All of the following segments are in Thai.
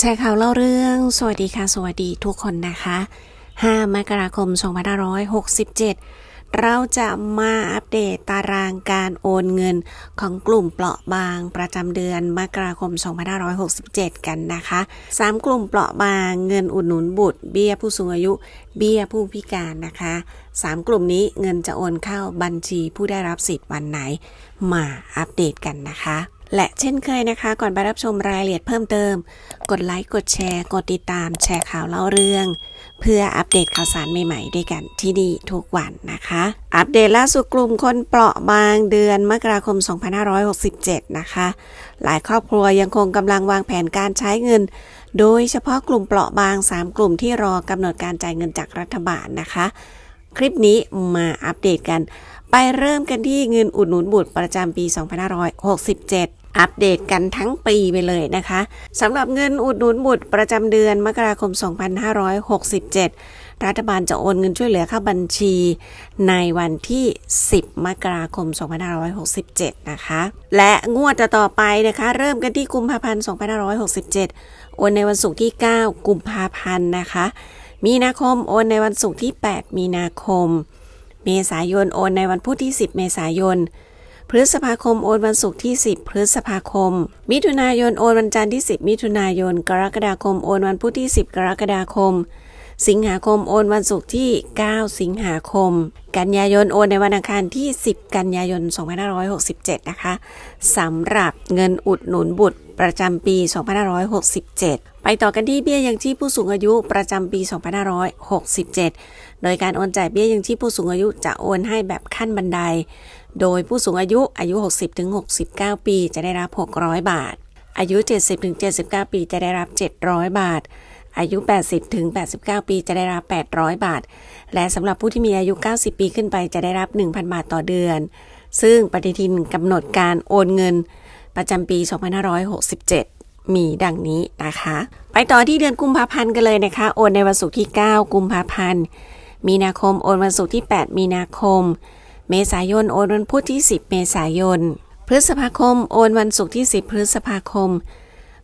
แชร์ข่าวเล่าเรื่อง สวัสดีค่ะ สวัสดีทุกคนนะคะ 5 มกราคม 2567 เราจะมาอัปเดตตารางการโอนเงินของกลุ่มเปราะบางประจำเดือนมกราคม 2567 กันนะคะ 3 กลุ่มเปราะบางเงินอุดหนุนบุตร เบี้ยผู้สูงอายุ เบี้ยผู้พิการนะคะ 3 กลุ่มนี้เงินจะโอนเข้าบัญชีผู้ได้รับสิทธิ์วันไหน มาอัปเดตกันนะคะ และเช่นเคยนะคะ ก่อนไปรับชมรายละเอียดเพิ่มเติม กดไลค์ กดแชร์ กดติดตาม แชร์ข่าวเล่าเรื่อง เพื่ออัปเดตข่าวสารใหม่ๆด้วยกันที่ดีทุกวันนะคะ อัปเดตล่าสุดกลุ่มคนเปราะบางเดือนมกราคม 2567 นะคะ หลายครอบครัวยังคงกำลังวางแผนการใช้เงิน โดยเฉพาะกลุ่มเปราะบาง 3 กลุ่มที่รอกำหนดการจ่ายเงินจากรัฐบาลนะคะ คลิปนี้มาอัปเดตกัน ไปเริ่มกันที่เงินอุดหนุนบุตรประจำปี 2567 อัปเดตกันทั้งปีไปเลยนะคะสำหรับเงินอุดหนุนบุตรประจำเดือนมกราคม 2567 รัฐบาลจะโอนเงินช่วยเหลือเข้าบัญชีในวันที่ 10 มกราคม 2567 นะคะ และงวดต่อไปนะคะ เริ่มกันที่กุมภาพันธ์ 2567 โอนในวันศุกร์ที่ 9 กุมภาพันธ์นะคะ มีนาคมโอนในวันศุกร์ที่ 8 มีนาคม เมษายนโอนในวันพุธที่ 10 เมษายน พฤษภาคมโอนวันศุกร์ที่ 10 พฤษภาคม มิถุนายนโอนวันจันทร์ที่ 10 มิถุนายน กรกฎาคมโอนวันพุธที่ 10 กรกฎาคม สิงหาคมโอนวันศุกร์ที่ 9 สิงหาคม กันยายนโอนในวันอังคารที่ 10 กันยายน 2567 นะคะสำหรับเงินอุดหนุนบุตรประจำปี 2567 ไปต่อกันที่เบี้ยยังชีพผู้สูงอายุประจำปี 2567 โดยการโอนจ่ายเบี้ยยังชีพผู้สูงอายุจะโอนให้แบบขั้นบันได โดยผู้สูงอายุอายุ 60-69 ปีจะได้รับ 600 บาท อายุ 70-79 ปีจะได้รับ 700 บาท อายุ 80 ถึง 89 ปีจะได้รับ 800 บาท และสำหรับผู้ที่มีอายุ 90 ปีขึ้นไปจะได้รับ 1,000 บาทต่อเดือน ซึ่งปฏิทินกำหนดการโอนเงินประจำปี 2567มีดังนี้นะคะ ไปต่อที่เดือนกุมภาพันธ์กันเลยนะคะ โอนในวันศุกร์ที่ 9 กุมภาพันธ์ มีนาคม โอนวันศุกร์ที่ 8 มีนาคม เมษายน โอนวันพุธที่ 10 เมษายน พฤษภาคม โอนวันศุกร์ที่ 10 พฤษภาคม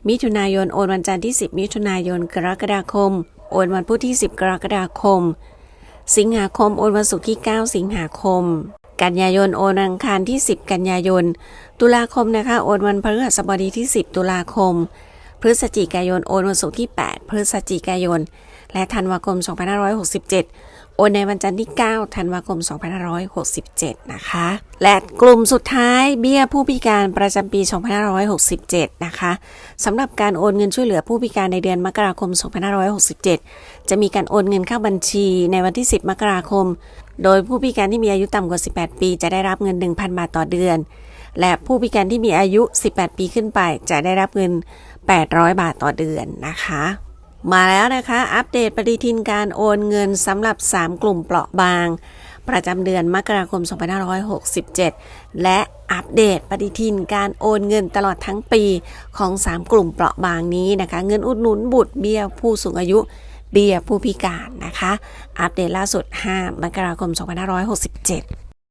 มิถุนายน โอนวันจันทร์ที่ 10 มิถุนายน กรกฎาคม โอนวันพุธที่ 10 กรกฎาคม สิงหาคม โอนวันศุกร์ที่ 9 สิงหาคม กันยายน โอนวันอังคารที่ 10 กันยายน ตุลาคมนะคะ โอนวันพฤหัสบดีที่ 10 ตุลาคม พฤศจิกายน โอนวันศุกร์ที่ 8 พฤศจิกายน และธันวาคม 2567 โอนในวันจันทร์ที่ 9 ธันวาคม 2567 นะคะ และกลุ่มสุดท้ายเบี้ยผู้พิการประจำปี 2567 นะคะสำหรับการโอนเงินช่วยเหลือผู้พิการในเดือนมกราคม 2567 จะมีการโอนเงินเข้าบัญชีในวันที่ 10 มกราคม โดยผู้พิการที่มีอายุต่ำกว่า 18 ปี จะได้รับเงิน 1,000 บาทต่อเดือน และผู้พิการที่มีอายุ 18 ปีขึ้นไป จะได้รับเงิน 800 บาทต่อเดือนนะคะ มาแล้วนะคะ อัปเดตปฏิทินการโอนเงินสำหรับ 3 กลุ่มเปราะบาง ประจำเดือนมกราคม 2567 และอัปเดตปฏิทินการโอนเงินตลอดทั้งปีของ 3 กลุ่มเปราะบางนี้นะคะ เงินอุดหนุนบุตรเบี้ยผู้สูงอายุเบี้ยผู้พิการนะคะ อัปเดตล่าสุด 5 มกราคม 2567